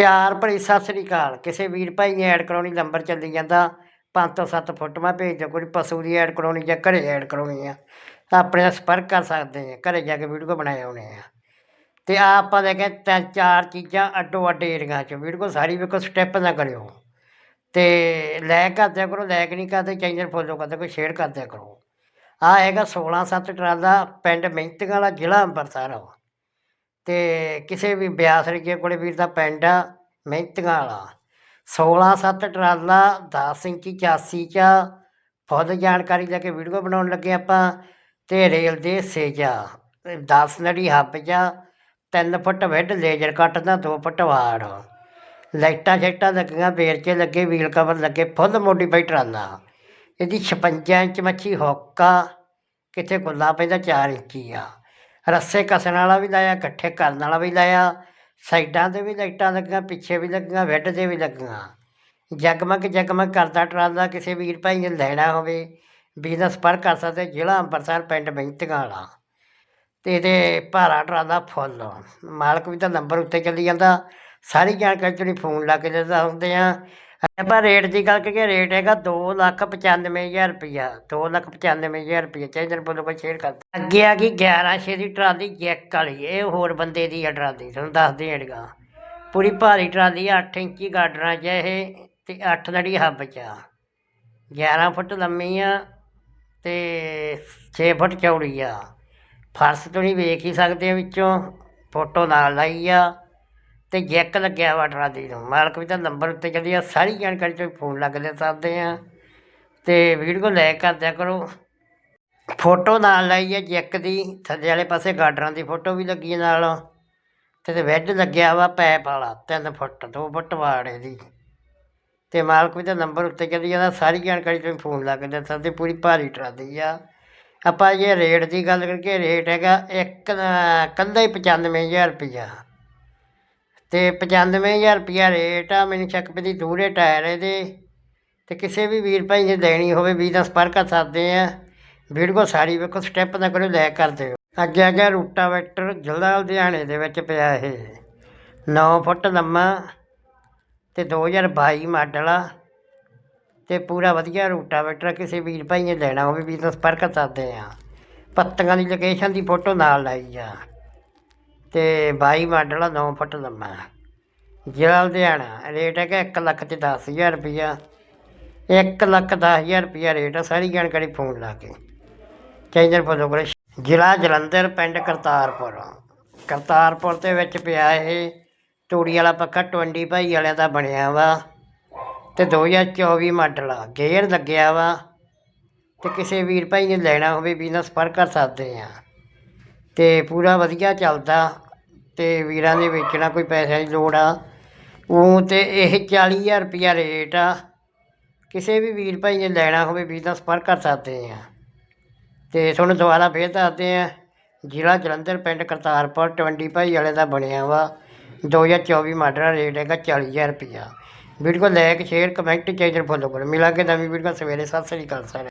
ਪਿਆਰ ਭਰੀ ਸਤਿ ਸ੍ਰੀ ਅਕਾਲ। ਕਿਸੇ ਵੀਰ ਭਾਈ ਨੇ ਐਡ ਕਰਾਉਣੀ, ਨੰਬਰ ਚੱਲੀ ਜਾਂਦਾ। ਪੰਜ ਤੋਂ ਸੱਤ ਫੋਟੋਆਂ ਭੇਜ ਦਿਓ ਕੋਈ ਪਸ਼ੂ ਦੀ ਐਡ ਕਰਾਉਣੀ ਜਾਂ ਘਰੇ ਐਡ ਕਰਾਉਣੀ ਆ। ਤਾਂ ਆਪਣੇ ਨਾਲ ਸੰਪਰਕ ਕਰ ਸਕਦੇ ਆ। ਘਰੇ ਜਾ ਕੇ ਵੀਡੀਓ ਬਣਾਏ ਆਉਣੇ ਆ। ਤੇ ਆ ਆਪਾਂ ਲੈ ਕੇ ਤਿੰਨ ਚਾਰ ਚੀਜ਼ਾਂ ਅੱਡੋ ਅੱਡ ਏਰੀਆਂ 'ਚ। ਵੀਡੀਓ ਸਾਰੀ ਵੇਖੋ ਸਟੈਪ ਨਾ ਕਰਿਓ। ਤੇ ਲਾਇਕ ਕਰਦਿਆ ਕਰੋ ਲਾਇਕ ਨਹੀਂ ਕਰਦੇ, ਚੈਨਲ ਫੋਲੋ ਕਰਦੇ ਕੋਈ ਸ਼ੇਅਰ ਕਰਦਿਆ ਕਰੋ ਆ ਹੈਗਾ 16 ਸੱਤ ਟਰਾਲਾ ਪਿੰਡ ਮਹਿੰਤੀਆਂ ਵਾਲਾ ਜ਼ਿਲ੍ਹਾ ਅੰਮ੍ਰਿਤਸਰ ਆ। ਅਤੇ ਕਿਸੇ ਵੀ ਬਿਆਸ ਰਜੇ ਕੋਲੇ ਵੀਰ ਦਾ ਪਿੰਡ ਆ, ਮਹਿੰਤੀਆਂ ਵਾਲਾ। 16 ਸੱਤ ਟਰਾਲਾ, ਦਸ ਇੰਚੀ 84 ਚ ਫੁੱਲ ਜਾਣਕਾਰੀ ਲੈ ਕੇ ਵੀਡੀਓ ਬਣਾਉਣ ਲੱਗੇ ਆਪਾਂ। ਅਤੇ ਰੇਲ ਦੇ ਹਿੱਸੇ 'ਚ ਆ। ਦਸ ਨੜੀ ਹੱਬ 'ਚ ਆ। ਤਿੰਨ ਫੁੱਟ ਵਿੱਡ ਲੇਜ਼ਰ ਕੱਟ ਦਾ ਦੋ ਫੁੱਟ ਵਾੜ। ਲਾਈਟਾਂ ਸ਼ਾਈਟਾਂ ਲੱਗੀਆਂ, ਵੇਰਚੇ ਲੱਗੇ, ਵੀਲ ਕਵਰ ਲੱਗੇ, ਫੁੱਲ ਮੋਡੀਫਾਈ ਟਰਾਲਾ। ਇਹਦੀ 56 ਇੰਚ ਮੱਛੀ ਹੁੱਕਾ, ਕਿੱਥੇ ਗੁੱਲਾ ਪੈਂਦਾ 4 ਇੰਚੀ ਆ। ਰੱਸੇ ਕੱਸਣ ਵਾਲਾ ਵੀ ਲਾਇਆ, ਇਕੱਠੇ ਕਰਨ ਵਾਲਾ ਵੀ ਲਾਇਆ, ਸਾਈਡਾਂ ਤੇ ਵੀ ਲਾਈਟਾਂ ਲੱਗੀਆਂ, ਪਿੱਛੇ ਵੀ ਲੱਗੀਆਂ, ਬੈੱਡ ਤੇ ਵੀ ਲੱਗੀਆਂ। ਜਗਮਗ ਜਗਮਗ ਕਰਦਾ ਟਰਾਲਾ ਕਿਸੇ ਵੀਰ ਭਾਈ ਨੇ ਲੈਣਾ ਹੋਵੇ ਬਿਜ਼ਨਸ ਪਰ ਕਰ ਸਕਦੇ, ਜ਼ਿਲ੍ਹਾ ਅੰਮ੍ਰਿਤਸਰ, ਪਿੰਡ ਬੈਂਤੀਆਂ ਵਾਲਾ। ਤੇ ਇਹਦੇ ਭਾਰਾ ਟਰਾਲਾ ਫੁੱਲ। ਮਾਲਕ ਵੀ ਤਾਂ ਨੰਬਰ ਉੱਤੇ ਚੱਲੀ ਜਾਂਦਾ। ਸਾਰੀ ਜਾਣਕਾਰੀ ਤੁਸੀਂ ਫੋਨ ਲਾ ਕੇ ਦਿੰਦਾ ਹੁੰਦੇ ਆ। ਆਪਾਂ ਰੇਟ ਦੀ ਗੱਲ ਕਰੀਏ ਰੇਟ ਹੈਗਾ ਦੋ ਲੱਖ ਪਚਾਨਵੇਂ ਹਜ਼ਾਰ ਰੁਪਈਆ, ਦੋ ਲੱਖ ਪਚਾਨਵੇਂ ਹਜ਼ਾਰ ਰੁਪਈਆ ਚਾਹੀਦਾ ਬੋਲੋ ਕੋਈ ਸ਼ੇਅਰ ਕਰ ਅੱਗੇ ਆ ਗਈ 1100 ਦੀ ਟਰਾਲੀ ਜੈਕ ਵਾਲੀ, ਇਹ ਹੋਰ ਬੰਦੇ ਦੀ ਆ ਟਰਾਲੀ, ਤੁਹਾਨੂੰ ਦੱਸਦੇ ਹੇੜਗਾ ਪੂਰੀ ਭਾਰੀ ਟਰਾਲੀ 8 ਇੰਚੀ ਗਾਡਰਾਂ 'ਚ ਇਹ, ਤੇ 8 ਲੜੀ ਹੱਬ 'ਚ ਆ। 11 ਫੁੱਟ ਲੰਮੀ ਆ, ਤੇ 6 ਫੁੱਟ ਚੌੜੀ ਆ। ਫਰਸ਼ ਤੁਸੀਂ ਵੇਖ ਹੀ ਸਕਦੇ ਹੋ ਵਿੱਚੋਂ, ਫੋਟੋ ਨਾਲ ਲਾਈ ਆ। ਤੇ ਜੈਕ ਲੱਗਿਆ ਵਾ ਟਰਾਲੀ ਨੂੰ। ਮਾਲਕ ਵੀ ਤਾਂ ਨੰਬਰ ਉੱਤੇ ਚੱਲੀ ਆ, ਸਾਰੀ ਜਾਣਕਾਰੀ ਤੁਸੀਂ ਫੋਨ ਲੱਗਦੇ ਸਕਦੇ ਆ। ਤੇ ਵੀਡੀਓ ਲਾਇਕ ਕਰਦਿਆ ਕਰੋ। ਫੋਟੋ ਨਾਲ ਲਾਈ ਹੈ ਜੈਕ ਦੀ, ਥੱਲੇ ਵਾਲੇ ਪਾਸੇ ਗਾਰਡਰਾਂ ਦੀ ਫੋਟੋ ਵੀ ਲੱਗੀ ਹੈ ਨਾਲ। ਤੇ ਵੈੱਡ ਲੱਗਿਆ ਵਾ ਪੈਪ ਵਾਲਾ 3 ਫੁੱਟ 2 ਫੁੱਟ ਵਾੜ ਇਹਦੀ। ਤੇ ਮਾਲਕ ਵੀ ਤਾਂ ਨੰਬਰ ਉੱਤੇ ਚੱਲੀ ਜਾਂਦਾ, ਸਾਰੀ ਜਾਣਕਾਰੀ ਤੁਸੀਂ ਫੋਨ ਲੱਗਦੇ ਸਕਦੇ ਪੂਰੀ ਭਾਰੀ ਟਰਾਲੀ ਆ। ਆਪਾਂ ਜੇ ਰੇਟ ਦੀ ਗੱਲ ਕਰੀਏ ਰੇਟ ਹੈਗਾ ਇੱਕ ਕੱਲਾ ਹੀ 95000 ਰੁਪਈਆ। ਤੇ 95000 ਰੁਪਈਆ ਰੇਟ ਆ ਮੈਨੂੰ ਚੱਕ ਪੈਂਦੀ ਦੂਰੇ ਟਾਇਰ ਇਹਦੇ। ਤੇ ਕਿਸੇ ਵੀ ਵੀਰ ਭਾਈ ਨੇ ਲੈਣੀ ਹੋਵੇ ਵੀ ਦਾ ਸੰਪਰਕ ਕਰ ਸਕਦੇ ਆ। ਵੀਡੀਓ ਸਾਰੀ ਵੇਖੋ ਸਟੈਪ ਨਾ ਕਰੋ ਲੈ ਕਰ ਦਿਓ। ਅੱਗੇ ਆ ਗਿਆ ਰੂਟਾਵੇਟਰ ਜ਼ਿਲ੍ਹਾ ਲੁਧਿਆਣੇ ਦੇ ਵਿੱਚ ਪਿਆ ਇਹ। 9 ਫੁੱਟ ਲੰਮਾ ਤੇ 2022 ਮਾਡਲ ਆ। ਤੇ ਪੂਰਾ ਵਧੀਆ ਰੂਟਾਵੇਟਰ ਆ, ਕਿਸੇ ਵੀਰ ਭਾਈ ਨੇ ਲੈਣਾ ਹੋਵੇ ਵੀ ਦਾ ਸੰਪਰਕ ਕਰ ਸਕਦੇ ਆ। ਪੱਤੀਆਂ ਦੀ ਲੋਕੇਸ਼ਨ ਦੀ ਫੋਟੋ ਨਾਲ ਲਾਈ ਆ। ਤੇ 22 ਮਾਡਲ ਆ 9 ਫੁੱਟ ਲੰਮਾ। ਜ਼ਿਲ੍ਹਾ ਲੁਧਿਆਣਾ, ਰੇਟ ਹੈਗਾ 1 ਲੱਖ ਤੇ 10000 ਰੁਪਈਆ 1 ਲੱਖ 10000 ਰੁਪਈਆ ਰੇਟ ਆ, ਸਾਰੀ ਜਾਣਕਾਰੀ ਫੋਨ ਲਾ ਕੇ। ਚੈਨਲ ਫੋਲੋ ਕਰੋ। ਜ਼ਿਲ੍ਹਾ ਜਲੰਧਰ, ਪਿੰਡ ਕਰਤਾਰਪੁਰ। ਕਰਤਾਰਪੁਰ ਦੇ ਵਿੱਚ ਪਿਆ ਇਹ ਤੂੜੀ ਵਾਲਾ ਪੱਕਾ 20 ਭਾਈ ਵਾਲਿਆਂ ਦਾ ਬਣਿਆ ਵਾ। ਤੇ 2024 ਮਾਡਲ ਆ ਗੇਅਰ ਲੱਗਿਆ ਵਾ। ਤੇ ਕਿਸੇ ਵੀਰ ਭਾਈ ਨੇ ਲੈਣਾ ਹੋਵੇ ਬਿਜ਼ਨਸ ਪਰ ਕਰ ਸਕਦੇ ਆ। ਅਤੇ ਪੂਰਾ ਵਧੀਆ ਚੱਲਦਾ ਅਤੇ ਵੀਰਾਂ ਨੇ ਵੇਚਣਾ ਕੋਈ ਪੈਸਿਆਂ ਦੀ ਲੋੜ ਆ। ਉਹ ਤਾਂ ਇਹ ਚਾਲੀ ਹਜ਼ਾਰ ਰੁਪਈਆ ਰੇਟ ਆ। ਕਿਸੇ ਵੀ ਵੀਰ ਭਾਈ ਨੇ ਲੈਣਾ ਹੋਵੇ ਵੀਰ ਦਾ ਸੰਪਰਕ ਕਰ ਸਕਦੇ ਆ। ਅਤੇ ਤੁਹਾਨੂੰ ਦੁਬਾਰਾ ਫਿਰ ਦੱਸਦੇ ਹਾਂ ਜ਼ਿਲ੍ਹਾ ਜਲੰਧਰ ਪਿੰਡ ਕਰਤਾਰਪੁਰ 20 ਭਾਈ ਵਾਲੇ ਦਾ ਬਣਿਆ ਵਾ। 2024 ਮਾਡਲ ਰੇਟ ਹੈਗਾ ਚਾਲੀ 40000 ਰੁਪਿਆ video like, share, comment, channel follow ਕਰੋ। ਮਿਲਾਂਗੇ ਨਵੀਂ ਵੀਡੀਓ ਸਵੇਰੇ। ਸਤਿ ਸ੍ਰੀ ਅਕਾਲ ਸਾਰੇ